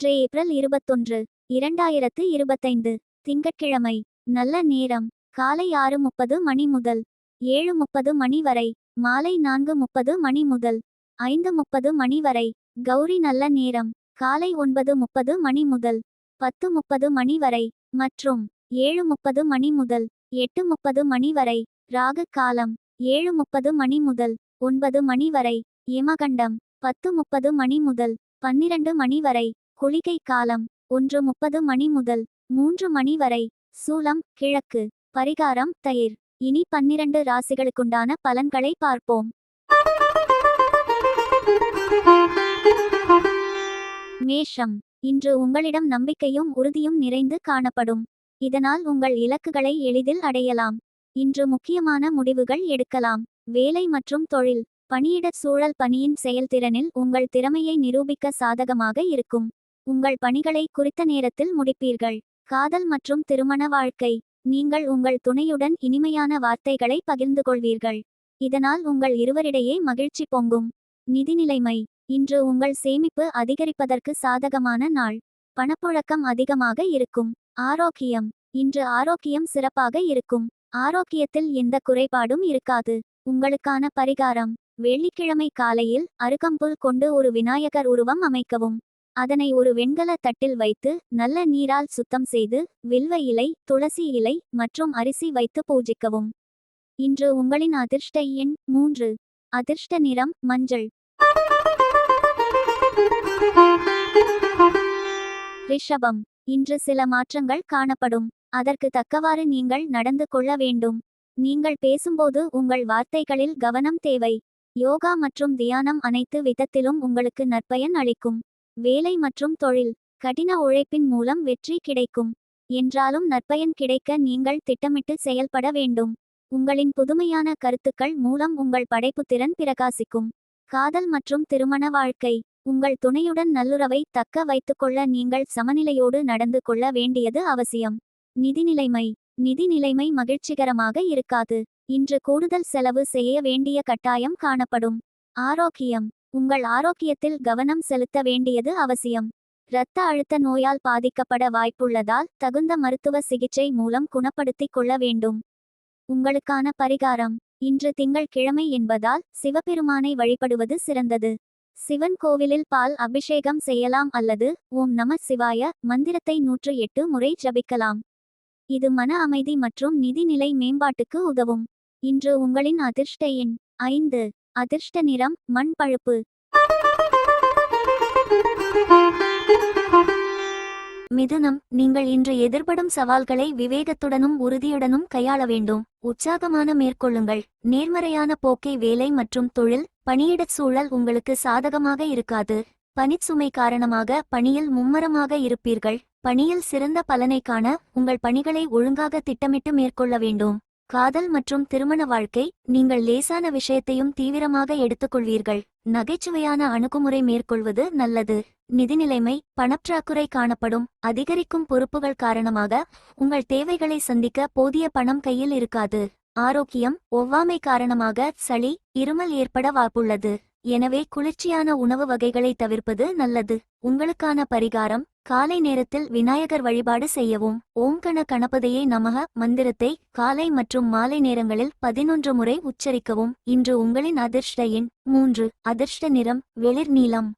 இன்று ஏப்ரல் இருபத்தொன்று இரண்டாயிரத்து இருபத்தைந்து திங்கட்கிழமை நல்ல நேரம் காலை ஆறு முப்பது மணி முதல் ஏழு முப்பது மணி வரை மாலை நான்கு முப்பது மணி முதல் ஐந்து முப்பது மணி வரை கௌரி நல்ல நேரம் காலை ஒன்பது முப்பது மணி முதல் பத்து முப்பது மணி வரை மற்றும் ஏழு முப்பது மணி முதல் எட்டு முப்பது மணி வரை ராகு காலம் ஏழு முப்பது மணி முதல் ஒன்பது மணி வரை யமகண்டம் பத்து முப்பது மணி முதல் பன்னிரண்டு மணி வரை குளிகை காலம் ஒன்று முப்பது மணி முதல் மூன்று மணி வரை. சூலம் கிழக்கு. பரிகாரம் தயிர். இனி பன்னிரண்டு ராசிகளுக்குண்டான பலன்களை பார்ப்போம். மேஷம். இன்று உங்களிடம் நம்பிக்கையும் உறுதியும் நிறைந்து காணப்படும். இதனால் உங்கள் இலக்குகளை எளிதில் அடையலாம். இன்று முக்கியமான முடிவுகள் எடுக்கலாம். வேலை மற்றும் தொழில். பணியிட சூழல் பணியின் செயல்திறனில் உங்கள் திறமையை நிரூபிக்க சாதகமாக இருக்கும். உங்கள் பணிகளை குறித்த நேரத்தில் முடிப்பீர்கள். காதல் மற்றும் திருமண வாழ்க்கை. நீங்கள் உங்கள் துணையுடன் இனிமையான வார்த்தைகளை பகிர்ந்து கொள்வீர்கள். இதனால் உங்கள் இருவரிடையே மகிழ்ச்சி பொங்கும். நிதிநிலைமை இன்று உங்கள் சேமிப்பு அதிகரிப்பதற்கு சாதகமான நாள். பணப்புழக்கம் அதிகமாக இருக்கும். ஆரோக்கியம். இன்று ஆரோக்கியம் சிறப்பாக இருக்கும். ஆரோக்கியத்தில் எந்த குறைபாடும் இருக்காது. உங்களுக்கான பரிகாரம். வெள்ளிக்கிழமை காலையில் அருகம்புல் கொண்டு ஒரு விநாயகர் உருவம் அமைக்கவும். அதனை ஒரு வெண்கல தட்டில் வைத்து நல்ல நீரால் சுத்தம் செய்து வில்வ இலை துளசி இலை மற்றும் அரிசி வைத்து பூஜிக்கவும். இன்று உங்களின் அதிர்ஷ்ட எண் மூன்று. அதிர்ஷ்ட நிறம் மஞ்சள். ரிஷபம். இன்று சில மாற்றங்கள் காணப்படும். அதற்கு தக்கவாறு நீங்கள் நடந்து கொள்ள வேண்டும். நீங்கள் பேசும்போது உங்கள் வார்த்தைகளில் கவனம் தேவை. யோகா மற்றும் தியானம் அனைத்து விதத்திலும் உங்களுக்கு நற்பயன் அளிக்கும். வேலை மற்றும் தொழில் கடின உழைப்பின் மூலம் வெற்றி கிடைக்கும். என்றாலும் நற்பயன் கிடைக்க நீங்கள் திட்டமிட்டு செயல்பட வேண்டும். உங்களின் புதுமையான கருத்துக்கள் மூலம் உங்கள் படைப்புத்திறன் பிரகாசிக்கும். காதல் மற்றும் திருமண வாழ்க்கை உங்கள் துணையுடன் நல்லுறவை தக்க வைத்துக்கொள்ள நீங்கள் சமநிலையோடு நடந்து கொள்ள வேண்டியது அவசியம். நிதிநிலைமை நிதி நிலைமை மகிழ்ச்சிகரமாக இருக்காது. இன்று கூடுதல் செலவு செய்ய வேண்டிய கட்டாயம் காணப்படும். ஆரோக்கியம் உங்கள் ஆரோக்கியத்தில் கவனம் செலுத்த வேண்டியது அவசியம். இரத்த அழுத்த நோயால் பாதிக்கப்பட வாய்ப்புள்ளதால் தகுந்த மருத்துவ சிகிச்சை மூலம் குணப்படுத்திக் கொள்ள வேண்டும். உங்களுக்கான பரிகாரம் இன்று திங்கள் கிழமை என்பதால் சிவபெருமானை வழிபடுவது சிறந்தது. சிவன் கோவிலில் பால் அபிஷேகம் செய்யலாம் அல்லது ஓம் நம சிவாய மந்திரத்தை நூற்று எட்டு முறை ஜபிக்கலாம். இது மன அமைதி மற்றும் நிதிநிலை மேம்பாட்டுக்கு உதவும். இன்று உங்களின் அதிர்ஷ்ட எண் ஐந்து. அதிர்ஷ்ட நிறம் மண் பழுப்பு. மிதுனம் நீங்கள் இன்று எதிர்படும் சவால்களை விவேகத்துடனும் உறுதியுடனும் கையாள வேண்டும். உற்சாகமான மேற்கொள்ளுங்கள். நேர்மறையான போக்கை வேலை மற்றும் தொழில் பணியிடச் சூழல் உங்களுக்கு சாதகமாக இருக்காது. பணிச்சுமை காரணமாக பணியில் மும்மரமாக இருப்பீர்கள். பணியில் சிறந்த பலனை காண உங்கள் பணிகளை ஒழுங்காக திட்டமிட்டு மேற்கொள்ள வேண்டும். காதல் மற்றும் திருமண வாழ்க்கை நீங்கள் லேசான விஷயத்தையும் தீவிரமாக எடுத்துக்கொள்வீர்கள். நகைச்சுவையான அணுகுமுறை மேற்கொள்வது நல்லது. நிதிநிலைமை பணற்றாக்குறை காணப்படும். அதிகரிக்கும் பொறுப்புகள் காரணமாக உங்கள் தேவைகளை சந்திக்க போதிய பணம் கையில் இருக்காது. ஆரோக்கியம் ஒவ்வாமை காரணமாக சளி இருமல் ஏற்பட வாய்ப்புள்ளது. எனவே குளிர்ச்சியான உணவு வகைகளை தவிர்ப்பது நல்லது. உங்களுக்கான பரிகாரம் காலை நேரத்தில் விநாயகர் வழிபாடு செய்யவும். ஓம்கண கணபதியை நமக. மந்திரத்தை காலை மற்றும் மாலை நேரங்களில் பதினொன்று முறை உச்சரிக்கவும். இன்று உங்களின் அதிர்ஷ்ட எண் மூன்று. அதிர்ஷ்ட நிறம் வெளிர் நீளம்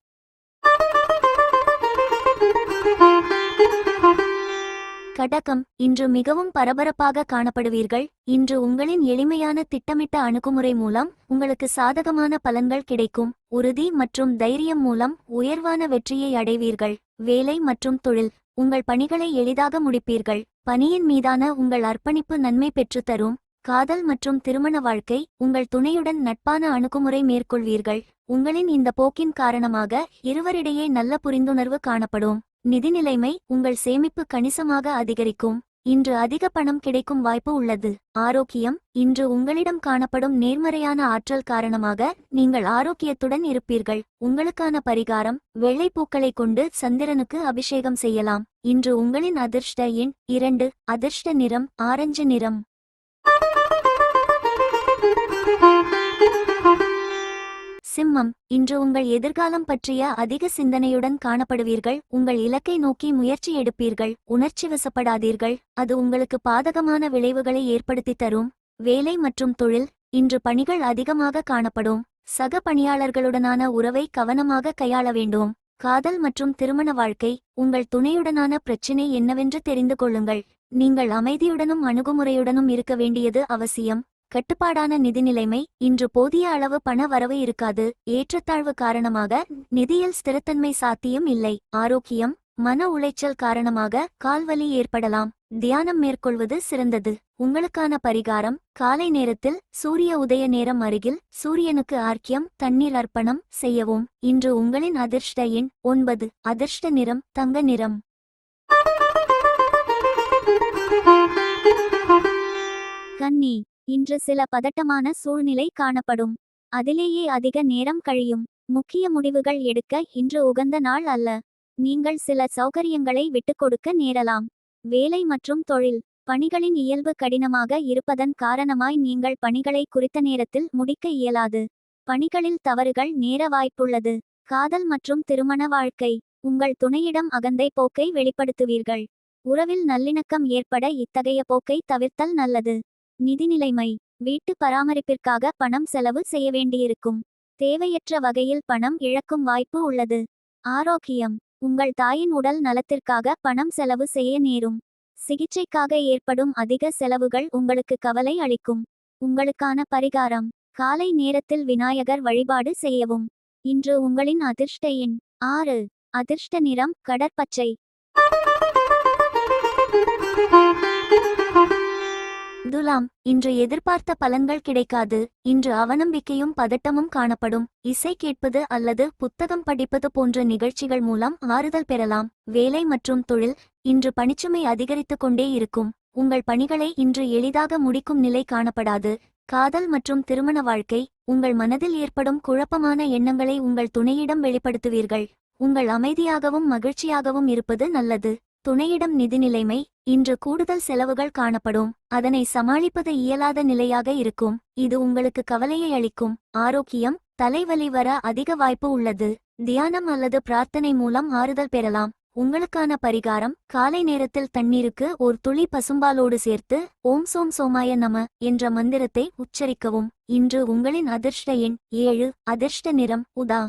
கடகம் இன்று மிகவும் பரபரப்பாக காணப்படுவீர்கள். இன்று உங்களின் எளிமையான திட்டமிட்ட அணுகுமுறை மூலம் உங்களுக்கு சாதகமான பலன்கள் கிடைக்கும். உறுதி மற்றும் தைரியம் மூலம் உயர்வான வெற்றியை அடைவீர்கள். வேலை மற்றும் தொழில் உங்கள் பணிகளை எளிதாக முடிப்பீர்கள். பணியின் மீதான உங்கள் அர்ப்பணிப்பு நன்மை பெற்றுத்தரும் காதல் மற்றும் திருமண வாழ்க்கை உங்கள் துணையுடன் நட்பான அணுகுமுறை மேற்கொள்வீர்கள். உங்களின் இந்த போக்கின் காரணமாக இருவரிடையே நல்ல புரிந்துணர்வு காணப்படும். நிதிநிலைமை உங்கள் சேமிப்பு கணிசமாக அதிகரிக்கும். இன்று அதிக பணம் கிடைக்கும் வாய்ப்பு உள்ளது. ஆரோக்கியம் இன்று உங்களிடம் காணப்படும் நேர்மறையான ஆற்றல் காரணமாக நீங்கள் ஆரோக்கியத்துடன் இருப்பீர்கள். உங்களுக்கான பரிகாரம் வெள்ளை பூக்களை கொண்டு சந்திரனுக்கு அபிஷேகம் செய்யலாம். இன்று உங்களின் அதிர்ஷ்ட எண் இரண்டு அதிர்ஷ்ட நிறம் ஆரஞ்சு நிறம். சிம்மம் இன்று உங்கள் எதிர்காலம் பற்றிய அதிக சிந்தனையுடன் காணப்படுவீர்கள். உங்கள் இலக்கை நோக்கி முயற்சி எடுப்பீர்கள். உணர்ச்சி வசப்படாதீர்கள். அது உங்களுக்கு பாதகமான விளைவுகளை ஏற்படுத்தி தரும். வேலை மற்றும் தொழில் இன்று பணிகள் அதிகமாக காணப்படும். சக பணியாளர்களுடனான உறவை கவனமாக கையாள வேண்டும். காதல் மற்றும் திருமண வாழ்க்கை உங்கள் துணையுடனான பிரச்சினை என்னவென்று தெரிந்து கொள்ளுங்கள். நீங்கள் அமைதியுடனும் அணுகுமுறையுடனும் இருக்க வேண்டியது அவசியம். கட்டுப்பாடான நிதி நிலைமை இன்று போதிய அளவு பண வரவு இருக்காது. ஏற்றத்தாழ்வு காரணமாக நிதியில் ஸ்திரத்தன்மை சாத்தியம் இல்லை. ஆரோக்கியம் மன உளைச்சல் காரணமாக கால்வலி ஏற்படலாம். தியானம் மேற்கொள்வது சிறந்தது. உங்களுக்கான பரிகாரம் காலை நேரத்தில் சூரிய உதய நேரம் அருகில் சூரியனுக்கு ஆர்க்கியம் தண்ணீர் அர்ப்பணம் செய்யவும். இன்று உங்களின் அதிர்ஷ்ட எண் ஒன்பது. அதிர்ஷ்ட நிறம் தங்க நிறம். கன்னி இன்று சில பதட்டமான சூழ்நிலை காணப்படும். அதிலேயே அதிக நேரம் கழியும். முக்கிய முடிவுகள் எடுக்க இன்று உகந்த நாள் அல்ல. நீங்கள் சில சௌகரியங்களை விட்டுக்கொடுக்க நேரலாம். வேலை மற்றும் தொழில். பணிகளின் இயல்பு கடினமாக இருப்பதன் காரணமாய் நீங்கள் பணிகளை குறித்த நேரத்தில் முடிக்க இயலாது. பணிகளில் தவறுகள் நேர வாய்ப்புள்ளது. காதல் மற்றும் திருமண வாழ்க்கை. உங்கள் துணையிடம் அகந்தை போக்கை வெளிப்படுத்துவீர்கள். உறவில் நல்லிணக்கம் ஏற்பட இத்தகைய போக்கை தவிர்த்தல் நல்லது. நிதி நிலைமை வீட்டு பராமரிப்பிற்காக பணம் செலவு செய்ய வேண்டியிருக்கும். தேவையற்ற வகையில் பணம் இழக்கும் வாய்ப்பு உள்ளது. ஆரோக்கியம். உங்கள் தாயின் உடல் நலத்திற்காக பணம் செலவு செய்ய நேரும். சிகிச்சைக்காக ஏற்படும் அதிக செலவுகள் உங்களுக்கு கவலை அளிக்கும். உங்களுக்கான பரிகாரம். காலை நேரத்தில் விநாயகர் வழிபாடு செய்யவும். இன்று உங்களின் அதிர்ஷ்ட எண் ஆறு. அதிர்ஷ்ட நிறம் கடற்பச்சை. துலாம் இன்று எதிர்பார்த்த பலன்கள் கிடைக்காது. இன்று அவநம்பிக்கையும் பதட்டமும் காணப்படும். இசை கேட்பது அல்லது புத்தகம் படிப்பது போன்ற நிகழ்ச்சிகள் மூலம் ஆறுதல் பெறலாம். வேலை மற்றும் தொழில் இன்று பணிச்சுமை அதிகரித்துக் கொண்டே இருக்கும். உங்கள் பணிகளை இன்று எளிதாக முடிக்கும் நிலை காணப்படாது. காதல் மற்றும் திருமண வாழ்க்கை உங்கள் மனதில் ஏற்படும் குழப்பமான எண்ணங்களை உங்கள் துணையிடம் வெளிப்படுத்துவீர்கள். உங்கள் அமைதியாகவும் மகிழ்ச்சியாகவும் இருப்பது நல்லது. துணையிடம் நிதி நிலைமை இன்று கூடுதல் செலவுகள் காணப்படும். அதனை சமாளிப்பது இயலாத நிலையாக இருக்கும். இது உங்களுக்கு கவலையை அளிக்கும். ஆரோக்கியம் தலைவலி வர அதிக வாய்ப்பு உள்ளது. தியானம் அல்லது பிரார்த்தனை மூலம் ஆறுதல் பெறலாம். உங்களுக்கான பரிகாரம் காலை நேரத்தில் தண்ணீருக்கு ஒரு துளி பசும்பாலோடு சேர்த்து ஓம் சோம் சோமாய நம என்ற மந்திரத்தை உச்சரிக்கவும். இன்று உங்களின் அதிர்ஷ்ட எண் ஏழு அதிர்ஷ்ட நிறம் உதா.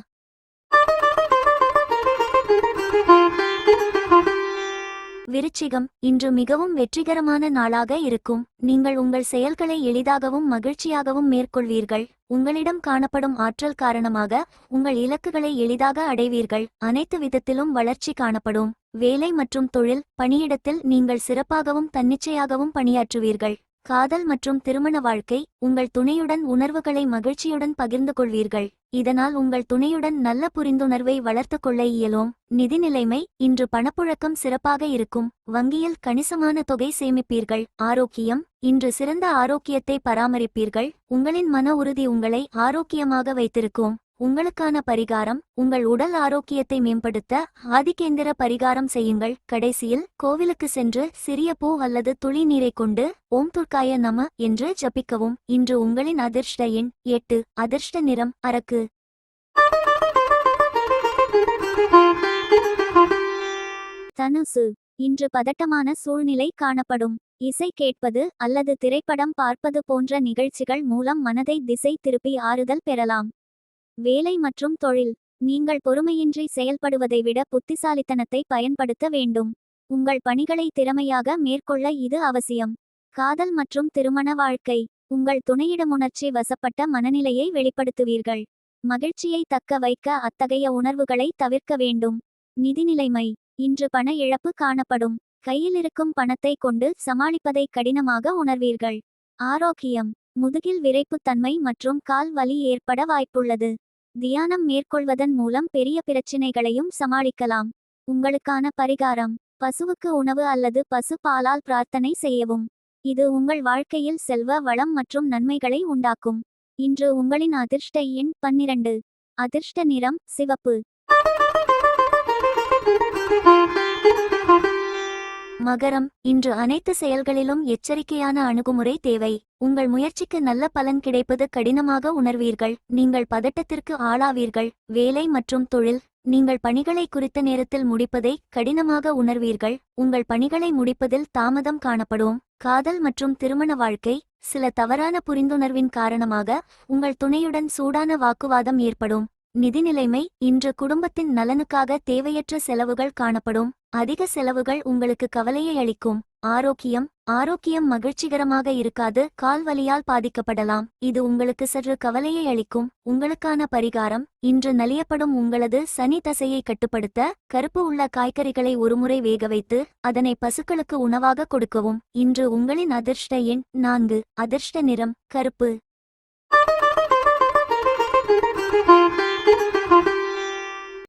விருச்சிகம் இன்று மிகவும் வெற்றிகரமான நாளாக இருக்கும். நீங்கள் உங்கள் செயல்களை எளிதாகவும் மகிழ்ச்சியாகவும் மேற்கொள்வீர்கள். உங்களிடம் காணப்படும் ஆற்றல் காரணமாக உங்கள் இலக்குகளை எளிதாக அடைவீர்கள். அனைத்து விதத்திலும் வளர்ச்சி காணப்படும். வேலை மற்றும் தொழில் பணியிடத்தில் நீங்கள் சிறப்பாகவும் தன்னிச்சையாகவும் பணியாற்றுவீர்கள். காதல் மற்றும் திருமண வாழ்க்கை உங்கள் துணையுடன் உணர்வுகளை மகிழ்ச்சியுடன் பகிர்ந்து கொள்வீர்கள். இதனால் உங்கள் துணையுடன் நல்ல புரிந்துணர்வை வளர்த்து கொள்ள இயலும். நிதி நிலைமை இன்று பணப்புழக்கம் சிறப்பாக இருக்கும். வங்கியில் கணிசமான தொகை சேமிப்பீர்கள். ஆரோக்கியம் இன்று சிறந்த ஆரோக்கியத்தை பராமரிப்பீர்கள். உங்களின் மன உறுதி உங்களை ஆரோக்கியமாக வைத்திருக்கும். உங்களுக்கான பரிகாரம் உங்கள் உடல் ஆரோக்கியத்தை மேம்படுத்த ஆதிகேந்திர பரிகாரம் செய்யுங்கள். கடைசியில் கோவிலுக்கு சென்று சிறிய பூ அல்லது துளி நீரை கொண்டு ஓம் துர்க்காய நம என்று ஜபிக்கவும். இன்று உங்களின் அதிர்ஷ்ட எண் எட்டு அதிர்ஷ்ட நிறம் அரக்கு. தனுசு. இன்று பதட்டமான சூழ்நிலை காணப்படும். இசை கேட்பது அல்லது திரைப்படம் பார்ப்பது போன்ற நிகழ்ச்சிகள் மூலம் மனதை திசை திருப்பி ஆறுதல் பெறலாம். வேலை மற்றும் தொழில் நீங்கள் பொறுமையின்றி செயல்படுவதை விட புத்திசாலித்தனத்தை பயன்படுத்த வேண்டும். உங்கள் பணிகளை திறமையாக மேற்கொள்ள இது அவசியம். காதல் மற்றும் திருமண வாழ்க்கை உங்கள் துணையிடமுணர்ச்சி வசப்பட்ட மனநிலையை வெளிப்படுத்துவீர்கள். மகிழ்ச்சியை தக்க வைக்க அத்தகைய உணர்வுகளை தவிர்க்க வேண்டும். நிதிநிலைமை இன்று பண இழப்பு காணப்படும். கையில் இருக்கும் பணத்தை கொண்டு சமாளிப்பதை கடினமாக உணர்வீர்கள். ஆரோக்கியம் முதுகில் விரைப்புத்தன்மை மற்றும் கால் வலி ஏற்பட வாய்ப்புள்ளது. தியானம் மேற்கொள்வதன் மூலம் பெரிய பிரச்சினைகளையும் சமாளிக்கலாம். உங்களுக்கான பரிகாரம் பசுவுக்கு உணவு அல்லது பசு பாலால் பிரார்த்தனை செய்யவும். இது உங்கள் வாழ்க்கையில் செல்வ வளம் மற்றும் நன்மைகளை உண்டாக்கும். இன்று உங்களின் அதிர்ஷ்ட எண் பன்னிரண்டு. அதிர்ஷ்ட நிறம் சிவப்பு. மகரம் இன்று அனைத்து செயல்களிலும் எச்சரிக்கையான அணுகுமுறை தேவை. உங்கள் முயற்சிக்கு நல்ல பலன் கிடைப்பது கடினமாக உணர்வீர்கள். நீங்கள் பதட்டத்திற்கு ஆளாவீர்கள். வேலை மற்றும் தொழில் நீங்கள் பணிகளை குறித்த நேரத்தில் முடிப்பதை கடினமாக உணர்வீர்கள். உங்கள் பணிகளை முடிப்பதில் தாமதம் காணப்படும். காதல் மற்றும் திருமண வாழ்க்கை சில தவறான புரிந்துணர்வின் காரணமாக உங்கள் துணையுடன் சூடான வாக்குவாதம் ஏற்படும். நிதிநிலைமை இன்று குடும்பத்தின் நலனுக்காக தேவையற்ற செலவுகள் காணப்படும். அதிக செலவுகள் உங்களுக்கு கவலையை அளிக்கும். ஆரோக்கியம் ஆரோக்கியம் மகிழ்ச்சிகரமாக இருக்காது கால் வலியால் பாதிக்கப்படலாம். இது உங்களுக்கு சற்று கவலையை அளிக்கும். உங்களுக்கான பரிகாரம் இன்று நலியப்படும் உங்களது சனி தசையை கட்டுப்படுத்த கருப்பு உள்ள காய்கறிகளை ஒருமுறை வேக வைத்து அதனை பசுக்களுக்கு உணவாக கொடுக்கவும். இன்று உங்களின் அதிர்ஷ்ட எண் நான்கு அதிர்ஷ்ட நிறம் கருப்பு.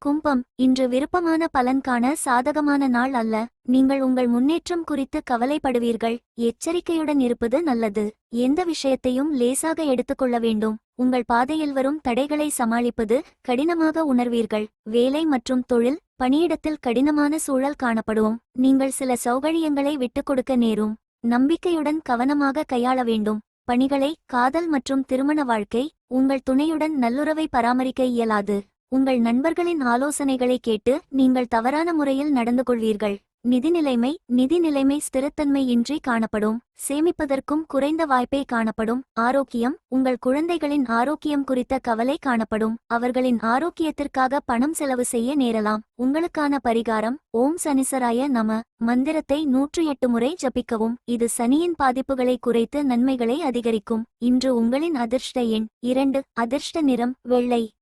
கும்பம் இன்று விருப்பமான பலன் காண சாதகமான நாள் அல்ல. நீங்கள் உங்கள் முன்னேற்றம் குறித்து கவலைப்படுவீர்கள். எச்சரிக்கையுடன் இருப்பது நல்லது. எந்த விஷயத்தையும் லேசாக எடுத்துக்கொள்ள வேண்டும். உங்கள் பாதையில் வரும் தடைகளை சமாளிப்பது கடினமாக உணர்வீர்கள். வேலை மற்றும் தொழில் பணியிடத்தில் கடினமான சூழல் காணப்படும். நீங்கள் சில சௌகரியங்களை விட்டுக் கொடுக்க நேரும். நம்பிக்கையுடன் கவனமாக கையாள வேண்டும். பணிகளை காதல் மற்றும் திருமண வாழ்க்கை உங்கள் துணையுடன் நல்லுறவை பராமரிக்க இயலாது. உங்கள் நண்பர்களின் ஆலோசனைகளை கேட்டு நீங்கள் தவறான முறையில் நடந்து கொள்வீர்கள் நிதிநிலைமை நிதிநிலைமை ஸ்திரத்தன்மை இன்றி காணப்படும். சேமிப்பதற்கும் குறைந்த வாய்ப்பே காணப்படும். ஆரோக்கியம் உங்கள் குழந்தைகளின் ஆரோக்கியம் குறித்த கவலை காணப்படும். அவர்களின் ஆரோக்கியத்திற்காக பணம் செலவு செய்ய நேரலாம். உங்களுக்கான பரிகாரம் ஓம் சனிசராய நம மந்திரத்தை நூற்று எட்டு முறை ஜபிக்கவும். இது சனியின் பாதிப்புகளை குறைத்து நன்மைகளை அதிகரிக்கும். இன்று உங்களின் அதிர்ஷ்ட எண் இரண்டு அதிர்ஷ்ட நிறம் வெள்ளை.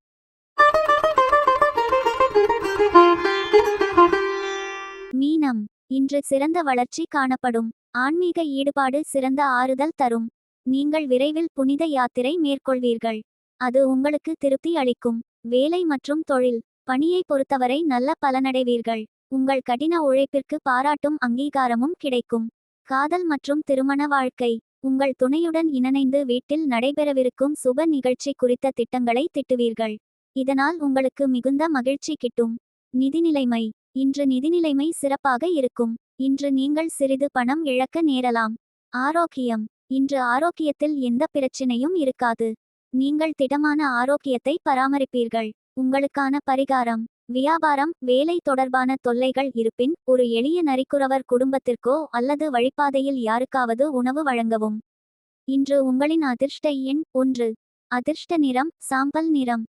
மீனம் இன்று சிறந்த வளர்ச்சி காணப்படும். ஆன்மீக ஈடுபாடு சிறந்த ஆறுதல் தரும். நீங்கள் விரைவில் புனித யாத்திரை மேற்கொள்வீர்கள். அது உங்களுக்கு திருப்தி அளிக்கும். வேலை மற்றும் தொழில் பணியை பொறுத்தவரை நல்ல பலனடைவீர்கள். உங்கள் கடின உழைப்பிற்கு பாராட்டும் அங்கீகாரமும் கிடைக்கும். காதல் மற்றும் திருமண வாழ்க்கை உங்கள் துணையுடன் இணைந்து வீட்டில் நடைபெறவிருக்கும் சுப நிகழ்ச்சி குறித்த திட்டங்களை திட்டுவீர்கள். இதனால் உங்களுக்கு மிகுந்த மகிழ்ச்சி கிட்டும். நிதிநிலைமை இன்று நிதிநிலைமை சிறப்பாக இருக்கும். இன்று நீங்கள் சிறிது பணம் இழக்க நேரலாம். ஆரோக்கியம். இன்று ஆரோக்கியத்தில் எந்த பிரச்சினையும் இருக்காது. நீங்கள் திடமான ஆரோக்கியத்தை பராமரிப்பீர்கள். உங்களுக்கான பரிகாரம். வியாபாரம் வேலை தொடர்பான தொல்லைகள் இருப்பின் ஒரு எளிய நரிக்குறவர் குடும்பத்திற்கோ அல்லது வழிபாதையில் யாருக்காவது உணவு வழங்கவும். இன்று உங்களின் அதிர்ஷ்ட எண் ஒன்று. அதிர்ஷ்ட நிறம் சாம்பல் நிறம்.